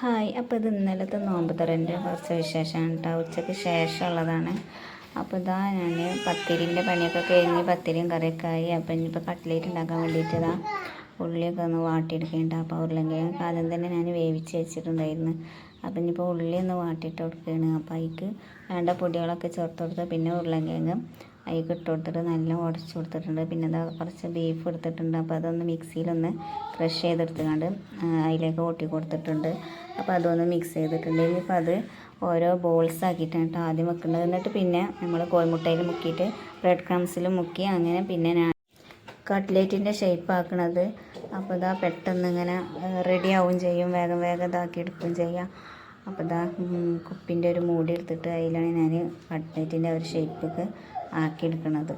Hi അപ്പോൾ ഇത് ഇന്നലത്തെ നോമ്പ് തുറന്റെ കുറച്ച് വിശേഷമാണ് കേട്ടോ. ഉച്ചയ്ക്ക് ശേഷമുള്ളതാണ്. അപ്പോൾ ഇതാ ഞാൻ പത്തിരിന്റെ പണിയൊക്കെ കഴിഞ്ഞ് പത്തിരിയും കറിയൊക്കെ ആയി. അപ്പോൾ ഇനിയിപ്പോൾ കട്ട്ലേറ്റ് ഉണ്ടാക്കാൻ വേണ്ടിയിട്ട് ഇതാ ഉള്ളിയൊക്കെ ഒന്ന് വാട്ടിയെടുക്കേണ്ട. അപ്പോൾ ഉരുളങ്കിഴങ്ങ് ആദ്യം തന്നെ ഞാൻ വേവിച്ച് വെച്ചിട്ടുണ്ടായിരുന്നു. അപ്പം ഇനിയിപ്പോൾ ഉള്ളി ഒന്ന് വാട്ടിയിട്ട് കൊടുക്കുകയാണ് അപ്പോൾ അതിക്ക് വേണ്ട പൊടികളൊക്കെ ചേർത്ത് കൊടുത്ത് പിന്നെ ഉരുളങ്കിഴങ്ങ് അതിലേക്ക് ഇട്ട് കൊടുത്തിട്ട് നല്ല ഉടച്ച് കൊടുത്തിട്ടുണ്ട്. പിന്നെ എന്താ കുറച്ച് ബീഫ് എടുത്തിട്ടുണ്ട്. അപ്പോൾ അതൊന്ന് മിക്സിയിലൊന്ന് ക്രഷ് ചെയ്തെടുത്തുകൊണ്ട് അതിലേക്ക് ഓട്ടി കൊടുത്തിട്ടുണ്ട്. അപ്പോൾ അതൊന്ന് മിക്സ് ചെയ്തിട്ടുണ്ട്. ഇനിയിപ്പോൾ അത് ഓരോ ബോൾസ് ആക്കിയിട്ടാണ് കേട്ടോ ആദ്യം വെക്കേണ്ടത് എന്നിട്ട് പിന്നെ നമ്മൾ കോഴിമുട്ടയിൽ മുക്കിയിട്ട് ബ്രെഡ് ക്രംസിൽ മുക്കി അങ്ങനെ പിന്നെ ഞാൻ കട്ട്ലേറ്റിന്റെ ഷേപ്പ് ആക്കണത് അപ്പോൾ ഇതാ പെട്ടെന്ന് ഇങ്ങനെ റെഡി ആവുകയും ചെയ്യും. വേഗം വേഗം ഇതാക്കി എടുക്കുകയും ചെയ്യാം. അപ്പോൾ ഇതാ കുപ്പിന്റെ ഒരു മൂടി എടുത്തിട്ട് അതിലാണ് ഞാൻ കട്ട്ലേറ്റിന്റെ ഒരു ഷേപ്പൊക്കെ ആക്കി എടുക്കുന്നത്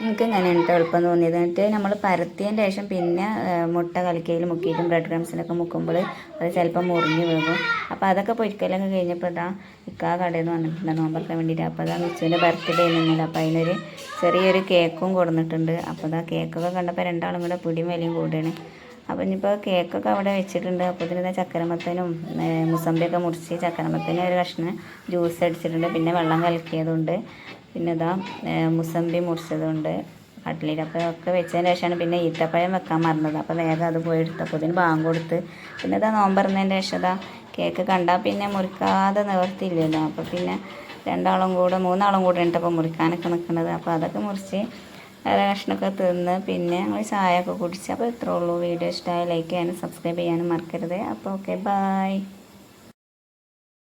എനിക്ക് ഇങ്ങനെ കേട്ടോ എളുപ്പം തോന്നിയത്. എന്നിട്ട് നമ്മൾ പരത്തിയതിന് ശേഷം പിന്നെ മുട്ട കലക്കയിൽ മുക്കിയിട്ടും ബ്രെഡ് ക്രംസിലൊക്കെ മുക്കുമ്പോൾ അത് ചിലപ്പോൾ മുറിഞ്ഞ് വീകും അപ്പോൾ അതൊക്കെ പൊരിക്കലൊക്കെ കഴിഞ്ഞപ്പോൾ ഇതാ ഇക്കാ കടയിൽ നിന്ന് വന്നിട്ടുണ്ട്. നോമ്പറക്കാൻ വേണ്ടിയിട്ട് അപ്പോൾ അതാ മിച്ചുവിന്റെ ബർത്ത്ഡേ നിന്നില്ല അപ്പോൾ അതിനൊരു ചെറിയൊരു കേക്കും കൊടുത്തിട്ടുണ്ട് അപ്പോൾ അതാ കേക്കൊക്കെ കണ്ടപ്പോൾ രണ്ടാളും കൂടെ പിടിയും വലിയും കൂടുകയാണ് അപ്പോൾ ഇനിയിപ്പോൾ കേക്കൊക്കെ അവിടെ വെച്ചിട്ടുണ്ട്. അപ്പോൾ ഇതിന് ചക്കരമത്തനും മുസമ്പിയൊക്കെ മുറിച്ച് ചക്കരമത്തനും ഒരു കഷ്ണം ജ്യൂസ് അടിച്ചിട്ടുണ്ട്. പിന്നെ വെള്ളം കലക്കിയതുണ്ട്. പിന്നെ ഇതാ മുസമ്പി മുറിച്ചതുണ്ട് കട്ട്ലേറ്റ് അപ്പോൾ ഒക്കെ വെച്ചതിന് ശേഷമാണ് പിന്നെ ഈത്തപ്പഴം വെക്കാൻ മറന്നത്. അപ്പോൾ വേഗം അത് പോയി എടുത്തപ്പോൾ ഇതിന് ബാങ്ക് കൊടുത്ത്. പിന്നെ ഇതാ നോമ്പറന്നതിന്റെ ശേഷം ഇതാ കേക്ക് കണ്ടാൽ പിന്നെ മുറിക്കാതെ നിവർത്തിയില്ലല്ലോ. അപ്പോൾ പിന്നെ രണ്ടാളും കൂടെ മൂന്നാളും കൂടെ ഉണ്ടപ്പോൾ മുറിക്കാനൊക്കെ നിൽക്കുന്നത് അപ്പോൾ അതൊക്കെ മുറിച്ച് വേറെ കഷ്ണമൊക്കെ തിന്ന് പിന്നെ ഞങ്ങൾ ചായ ഒക്കെ കുടിച്ച്. അപ്പോൾ ഇത്രേ ഉള്ളൂ. വീഡിയോ ഇഷ്ടമായി ലൈക്ക് ചെയ്യാനും സബ്സ്ക്രൈബ് ചെയ്യാനും മറക്കരുത്. അപ്പോൾ ഓക്കെ ബായ്.